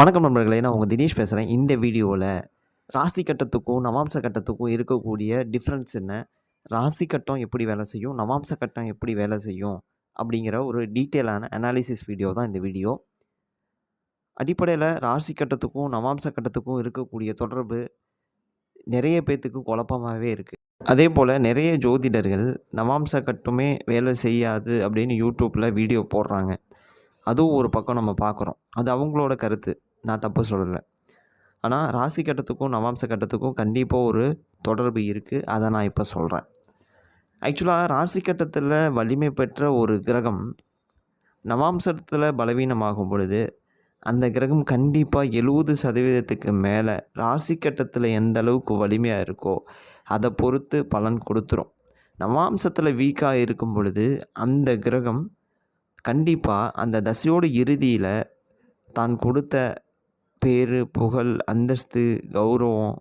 வணக்கம் நண்பர்களே நான் உங்கள் தினேஷ் பேசுகிறேன் இந்த வீடியோவில் ராசி கட்டத்துக்கும் நவாம்ச கட்டத்துக்கும் இருக்கக்கூடிய டிஃப்ரென்ஸ் என்ன? ராசி கட்டம் எப்படி வேலை செய்யும்? நவாம்ச கட்டம் எப்படி வேலை செய்யும்? அப்படிங்கிற ஒரு டீட்டெயிலான அனாலிசிஸ் வீடியோ தான் இந்த வீடியோ. அடிப்படையில் ராசி கட்டத்துக்கும் நவாம்ச கட்டத்துக்கும் இருக்கக்கூடிய தொடர்பு நிறைய பேர்த்துக்கு குழப்பமாகவே இருக்குது அதே போல் நிறைய ஜோதிடர்கள் நவாம்ச கட்டமே வேலை செய்யாது அப்படின்னு யூடியூப்பில் வீடியோ போடுறாங்க. அதுவும் ஒரு பக்கம் நம்ம பார்க்குறோம். அது அவங்களோட கருத்து. நான் தப்பு சொல்லலை. ஆனால் ராசி கட்டத்துக்கும் நவாம்ச கட்டத்துக்கும் கண்டிப்பாக ஒரு தொடர்பு இருக்குது அதை நான் இப்போ சொல்கிறேன் ஆக்சுவலாக ராசி கட்டத்தில் வலிமை பெற்ற ஒரு கிரகம் நவாம்சத்தில் பலவீனமாகும் பொழுது அந்த கிரகம் கண்டிப்பாக எழுபது சதவீதத்துக்கு மேலே ராசி கட்டத்தில் எந்த அளவுக்கு வலிமையாக இருக்கோ அதை பொறுத்து பலன் கொடுத்துரும். நவாம்சத்தில் வீக்காக இருக்கும் பொழுது அந்த கிரகம் கண்டிப்பாக அந்த தசையோட இறுதியில் தான் கொடுத்த பேர் புகழ் அந்தஸ்து கௌரவம்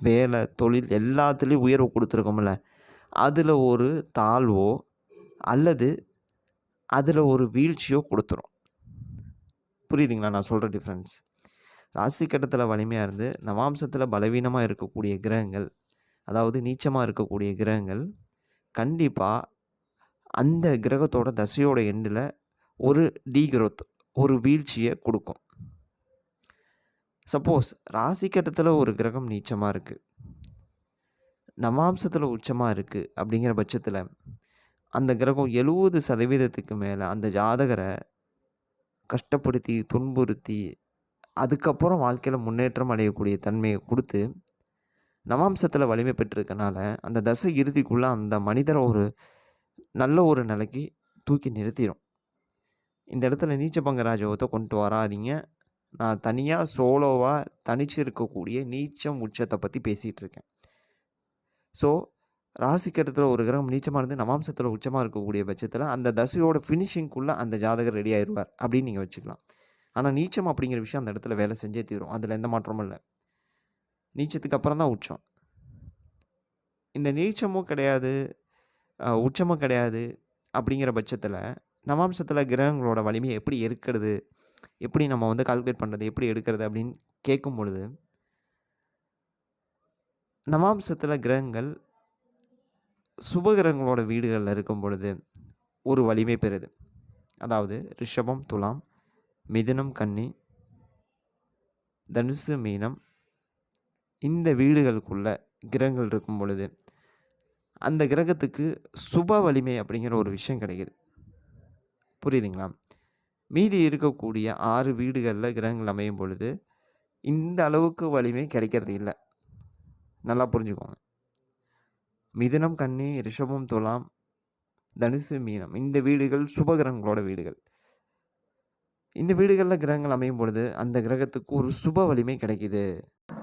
வேலை தொழில் எல்லாத்துலேயும் உயர்வு கொடுத்துருக்கோம்ல. அதில் ஒரு தாழ்வோ அல்லது அதில் ஒரு வீழ்ச்சியோ கொடுத்துரும். புரியுதுங்களா? நான் சொல்கிற டிஃப்ரென்ஸ் ராசி கட்டத்தில் வலிமையாக இருந்து நவாம்சத்தில் பலவீனமாக இருக்கக்கூடிய கிரகங்கள் அதாவது நீச்சமாக இருக்கக்கூடிய கிரகங்கள் கண்டிப்பாக அந்த கிரகத்தோட தசையோட எண்டில் ஒரு டீ க்ரோத் ஒரு வீழ்ச்சியை கொடுக்கும். சப்போஸ் ராசி கட்டத்தில் ஒரு கிரகம் நீச்சமாக இருக்குது நவாம்சத்தில் உச்சமாக இருக்குது அப்படிங்கிற பட்சத்தில் அந்த கிரகம் எழுபது சதவீதத்துக்கு மேலே அந்த ஜாதகரை கஷ்டப்படுத்தி துன்புறுத்தி அதுக்கப்புறம் வாழ்க்கையில் முன்னேற்றம் அடையக்கூடிய தன்மையை கொடுத்து நவாம்சத்தில் வலிமை பெற்றிருக்கனால அந்த தசை இறுதிக்குள்ளே அந்த மனிதரை ஒரு நல்ல ஒரு நிலைக்கு தூக்கி நிறுத்திடும் இந்த இடத்துல நீச்ச பங்கராஜவத்தை கொண்டு வராதீங்க. நான் தனியாக சோலோவாக தனிச்சு இருக்கக்கூடிய நீச்சம் உச்சத்தை பற்றி பேசிகிட்டு இருக்கேன் ஸோ ராசிக்கட்டத்தில் ஒரு கிரகம் நீச்சமாக இருந்து நவாம்சத்தில் உச்சமாக இருக்கக்கூடிய பட்சத்தில் அந்த தசையோட ஃபினிஷிங்குள்ளே அந்த ஜாதகர் ரெடி ஆயிடுவார் அப்படின்னு நீங்கள் வச்சுக்கலாம். ஆனால் நீச்சம் அப்படிங்கிற விஷயம் அந்த இடத்துல வேலை செஞ்சே தீரும். அதில் எந்த மாற்றமும் இல்லை. நீச்சத்துக்கு அப்புறம் தான் உச்சம். இந்த நீச்சமும் கிடையாது உச்சமும் கிடையாது அப்படிங்கிற பட்சத்தில் நவாம்சத்தில் கிரகங்களோட வலிமையை எப்படி இருக்கிறது எப்படி நம்ம வந்து கால்குலேட் பண்ணுறது எப்படி எடுக்கிறது அப்படின்னு கேட்கும் பொழுது நவாம்சத்தில் கிரகங்கள் சுபகிரகங்களோட வீடுகளில் இருக்கும் பொழுது ஒரு வலிமை பெறுது. அதாவது ரிஷபம் துலாம் மிதுனம் கன்னி தனுசு மீனம் இந்த வீடுகளுக்குள்ள கிரகங்கள் இருக்கும் பொழுது அந்த கிரகத்துக்கு சுப வலிமை அப்படிங்கிற ஒரு விஷயம் கிடைக்குது. புரியுதுங்களா? மீதி இருக்கக்கூடிய ஆறு வீடுகளில் கிரகங்கள் அமையும் பொழுது இந்த அளவுக்கு வலிமை கிடைக்கிறது இல்லை. நல்லா புரிஞ்சுக்கோங்க. மிதுனம் கன்னி ரிஷபம் துலாம் தனுசு மீனம் இந்த வீடுகள் சுபகிரகங்களோட வீடுகள். இந்த வீடுகளில் கிரகங்கள் அமையும் பொழுது அந்த கிரகத்துக்கு ஒரு சுப வலிமை கிடைக்குது.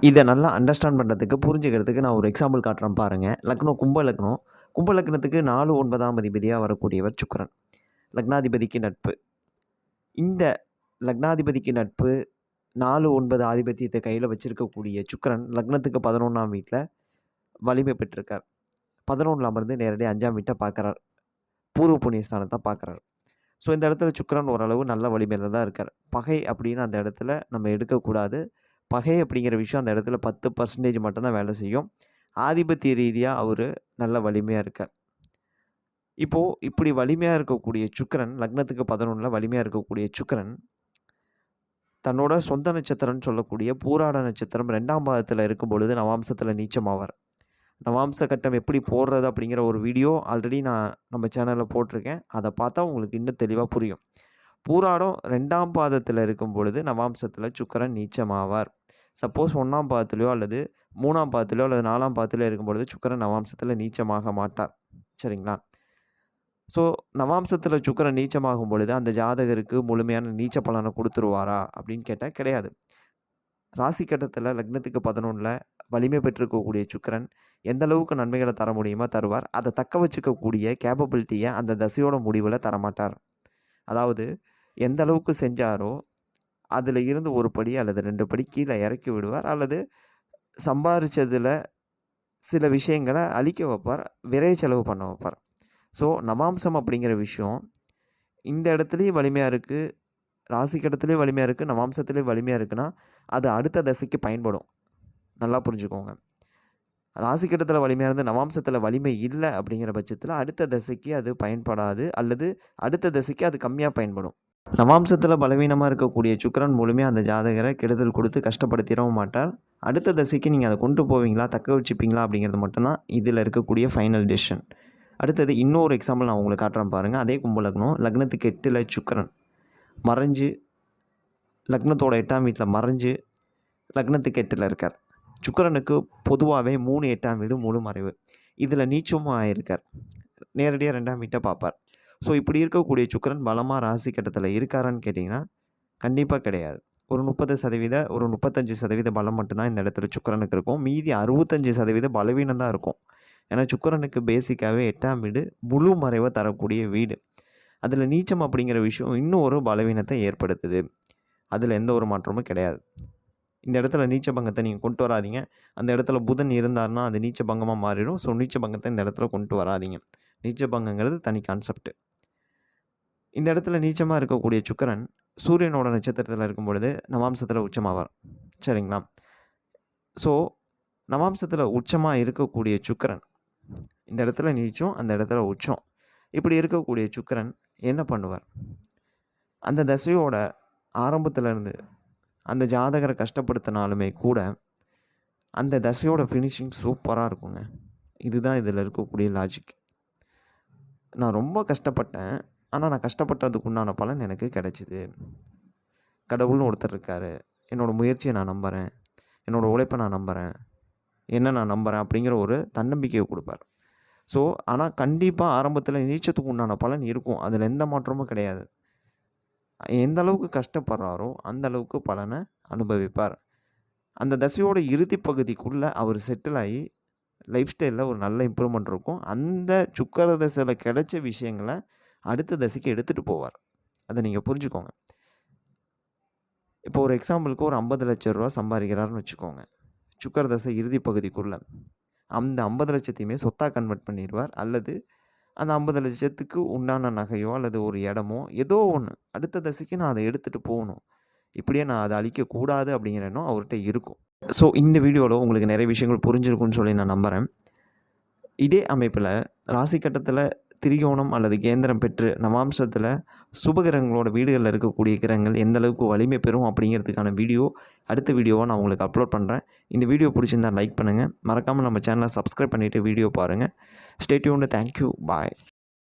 இதை நல்லா அண்டர்ஸ்டாண்ட் பண்ணுறதுக்கு புரிஞ்சுக்கிறதுக்கு நான் ஒரு எக்ஸாம்பிள் காட்டுறேன் பாருங்கள் லக்னம் கும்ப லக்னம். கும்ப லக்னத்துக்கு நாலு ஒன்பதாம் அதிபதியாக வரக்கூடியவர் சுக்கரன். லக்னாதிபதிக்கு நட்பு. இந்த லக்னாதிபதிக்கு நட்பு நாலு ஒன்பது ஆதிபத்தியத்தை கையில் வச்சுருக்கக்கூடிய சுக்கரன் லக்னத்துக்கு பதினொன்றாம் வீட்டில் வலிமை பெற்றிருக்கார். பதினொன்றில் அமர்ந்து நேரடியாக அஞ்சாம் வீட்டை பார்க்குறார் பூர்வ புண்ணிய ஸ்தானத்தை பார்க்குறார் ஸோ இந்த இடத்துல சுக்கரன் ஓரளவு நல்ல வலிமையில் தான் இருக்கார். பகை அப்படின்னு அந்த இடத்துல நம்ம எடுக்கக்கூடாது. பகை அப்படிங்கிற விஷயம் அந்த இடத்துல பத்து பர்சன்டேஜ் மட்டும்தான் வேலை செய்யும். ஆதிபத்திய ரீதியாக அவர் நல்ல வலிமையாக இருக்கார். இப்போது இப்படி வலிமையாக இருக்கக்கூடிய சுக்கிரன் லக்னத்துக்கு பதினொன்றில் வலிமையாக இருக்கக்கூடிய சுக்கரன் தன்னோட சொந்த நட்சத்திரம்னு சொல்லக்கூடிய பூராட நட்சத்திரம் ரெண்டாம் பாதத்தில் இருக்கும் பொழுது நவாம்சத்தில் நீச்சமாவார். நவாம்ச கட்டம் எப்படி போடுறது அப்படிங்கிற ஒரு வீடியோ ஆல்ரெடி நான் நம்ம சேனலில் போட்டிருக்கேன். அதை பார்த்தா உங்களுக்கு இன்னும் தெளிவாக புரியும். பூராடம் ரெண்டாம் பாதத்தில் இருக்கும் பொழுது நவாம்சத்தில் சுக்கரன் நீச்சமாவார். சப்போஸ் ஒன்றாம் பாதத்துலையோ அல்லது மூணாம் பாதத்துலையோ அல்லது நாலாம் பாதத்துலையோ இருக்கும் பொழுது சுக்கிரன் நவாம்சத்தில் நீச்சமாக மாட்டார். சரிங்களா? ஸோ நவாம்சத்தில் சுக்கிரன் நீச்சமாகும் பொழுது அந்த ஜாதகருக்கு முழுமையான நீச்ச பலனை கொடுத்துருவாரா அப்படின்னு கேட்டால் கிடையாது. ராசி கட்டத்தில் லக்னத்துக்கு பதினொன்றில் வலிமை பெற்றிருக்கக்கூடிய சுக்கரன் எந்த அளவுக்கு நன்மைகளை தர முடியுமோ தருவார். அதை தக்க வச்சுக்கக்கூடிய கேப்பபிலிட்டியை அந்த தசையோட முடிவில் தரமாட்டார். அதாவது எந்த அளவுக்கு செஞ்சாரோ அதில் இருந்து ஒரு படி அல்லது ரெண்டு படி கீழே இறக்கி விடுவார். அல்லது சம்பாரிச்சதில் சில விஷயங்களை அழிக்க வைப்பார். விரை செலவு பண்ண வைப்பார். ஸோ நவாம்சம் அப்படிங்கிற விஷயம் இந்த இடத்துலையும் வலிமையாக இருக்குது ராசி கட்டத்திலே வலிமையாக இருக்குது நவாம்சத்துலேயும் வலிமையாக இருக்குன்னா அது அடுத்த தசைக்கு பயன்படும். நல்லா புரிஞ்சுக்கோங்க. ராசி கட்டத்தில் வலிமையாக இருந்து நவாம்சத்தில் வலிமை இல்லை அப்படிங்கிற பட்சத்தில் அடுத்த தசைக்கு அது பயன்படாது அல்லது அடுத்த தசைக்கு அது கம்மியாக பயன்படும். நவாம்சத்தில் பலவீனமாக இருக்கக்கூடிய சுக்கிரன் மூலமே அந்த ஜாதகரை கெடுதல் கொடுத்து கஷ்டப்படுத்திடவும் மாட்டார். அடுத்த தசைக்கு நீங்கள் அதை கொண்டு போவீங்களா தக்க வச்சுப்பீங்களா அப்படிங்கிறது மட்டும்தான் இதில் இருக்கக்கூடிய ஃபைனல் டெசிஷன் அடுத்தது இன்னொரு எக்ஸாம்பிள் நான் உங்களுக்கு காட்டுறேன் பாருங்கள் அதே கும்ப லக்னம் லக்னத்துக்கு எட்டில் சுக்கிரன். மறைஞ்சு லக்னத்தோட எட்டாம் வீட்டில் மறைஞ்சு லக்னத்துக்கு எட்டில் இருக்கார். சுக்கரனுக்கு பொதுவாகவே மூணு எட்டாம் வீடு முழு மறைவு. இதில் நீச்சமும் ஆயிருக்கார். நேரடியாக ரெண்டாம் வீட்டை பார்ப்பார். ஸோ இப்படி இருக்கக்கூடிய சுக்கரன் பலமாக ராசி கட்டத்தில் இருக்காரான்னு கேட்டிங்கன்னா கண்டிப்பாக கிடையாது. ஒரு முப்பது சதவீத ஒரு முப்பத்தஞ்சு சதவீத பலம் மட்டும்தான் இந்த இடத்துல சுக்கரனுக்கு இருக்கும். மீதி அறுபத்தஞ்சு சதவீத பலவீனம் தான் இருக்கும். ஏன்னா சுக்கரனுக்கு பேசிக்காகவே எட்டாம் வீடு முழு மறைவை தரக்கூடிய வீடு. அதில் நீச்சம் அப்படிங்கிற விஷயம் இன்னும் ஒரு பலவீனத்தை ஏற்படுத்துது. அதில் எந்த ஒரு மாற்றமும் கிடையாது. இந்த இடத்துல நீச்ச பங்கத்தை நீங்கள் கொண்டு வராதீங்க. அந்த இடத்துல புதன் இருந்தாருன்னா அது நீச்ச பங்கமாக மாறிடும். ஸோ நீச்ச பங்கத்தை இந்த இடத்துல கொண்டு வராதீங்க. நீச்ச பங்கங்கிறது தனி கான்செப்ட் இந்த இடத்துல நீச்சமாக இருக்கக்கூடிய சுக்கரன் சூரியனோட நட்சத்திரத்தில் இருக்கும் பொழுது நவாம்சத்தில் உச்சமாவார். சரிங்களா? ஸோ நவாம்சத்தில் உச்சமாக இருக்கக்கூடிய சுக்கிரன் இந்த இடத்துல நீச்சம் அந்த இடத்துல உச்சம். இப்படி இருக்கக்கூடிய சுக்கரன் என்ன பண்ணுவார்? அந்த தசையோட ஆரம்பத்துல இருந்து அந்த ஜாதகரை கஷ்டப்படுத்தினாலுமே கூட அந்த தசையோட ஃபினிஷிங் சூப்பராக இருக்குங்க. இதுதான் இதில் இருக்கக்கூடிய லாஜிக் நான் ரொம்ப கஷ்டப்பட்டேன். ஆனால் நான் கஷ்டப்பட்டதுக்கு உண்டான பலன் எனக்கு கிடச்சிது. கடவுள்னு ஒருத்தர் இருக்கார். என்னோடய முயற்சியை நான் நம்புகிறேன் என்னோடய உழைப்பை நான் நம்புகிறேன் என்ன நான் நம்புகிறேன் அப்படிங்கிற ஒரு தன்னம்பிக்கையை கொடுப்பார். ஸோ ஆனால் கண்டிப்பாக ஆரம்பத்தில் நீச்சத்துக்கு உண்டான பலன் இருக்கும். அதில் எந்த மாற்றமும் கிடையாது. எந்த அளவுக்கு கஷ்டப்படுறாரோ அந்த அளவுக்கு பலனை அனுபவிப்பார். அந்த தசையோட இறுதி பகுதிக்குள்ளே அவர் செட்டில் ஆகி லைஃப் ஸ்டைலில் ஒரு நல்ல இம்ப்ரூவ்மெண்ட் இருக்கும். அந்த சுக்கர தசையில் கிடைச்ச விஷயங்களை அடுத்த தசைக்கு எடுத்துகிட்டு போவார். அதை நீங்கள் புரிஞ்சுக்கோங்க. இப்போ ஒரு எக்ஸாம்பிளுக்கு ஒரு ஐம்பது லட்ச ரூபா சம்பாதிக்கிறாருன்னு வச்சுக்கோங்க. சுக்கர தசை இறுதி பகுதிக்குள்ளே. அந்த ஐம்பது லட்சத்தையுமே சொத்தாக கன்வெர்ட் பண்ணிடுவார் அல்லது அந்த ஐம்பது லட்சத்துக்கு உண்டான நகையோ அல்லது ஒரு இடமோ ஏதோ ஒன்று அடுத்த தசைக்கு நான் அதை எடுத்துகிட்டு போகணும். இப்படியே நான் அதை அழிக்கக்கூடாது அப்படிங்கிற எண்ணம் அவர்கிட்ட இருக்கும். ஸோ இந்த வீடியோவில் உங்களுக்கு நிறைய விஷயங்கள் புரிஞ்சிருக்குன்னு சொல்லி நான் நம்புகிறேன் இதே அமைப்பில் ராசி கட்டத்தில் திரிகோணம் அல்லது கேந்திரம் பெற்று நவாம்சத்தில் சுபகிரகங்களோட வீடுகளில் இருக்கக்கூடிய கிரகங்கள் எந்த அளவுக்கு வலிமை பெறும் அப்படிங்கிறதுக்கான வீடியோ அடுத்த வீடியோவை நான் உங்களுக்கு அப்லோட் பண்ணுறேன் இந்த வீடியோ பிடிச்சிருந்தா லைக் பண்ணுங்கள் மறக்காமல் நம்ம சேனலை சப்ஸ்கிரைப் பண்ணிவிட்டு வீடியோ பாருங்கள் ஸ்டேட்யூன்னு தேங்க்யூ பாய்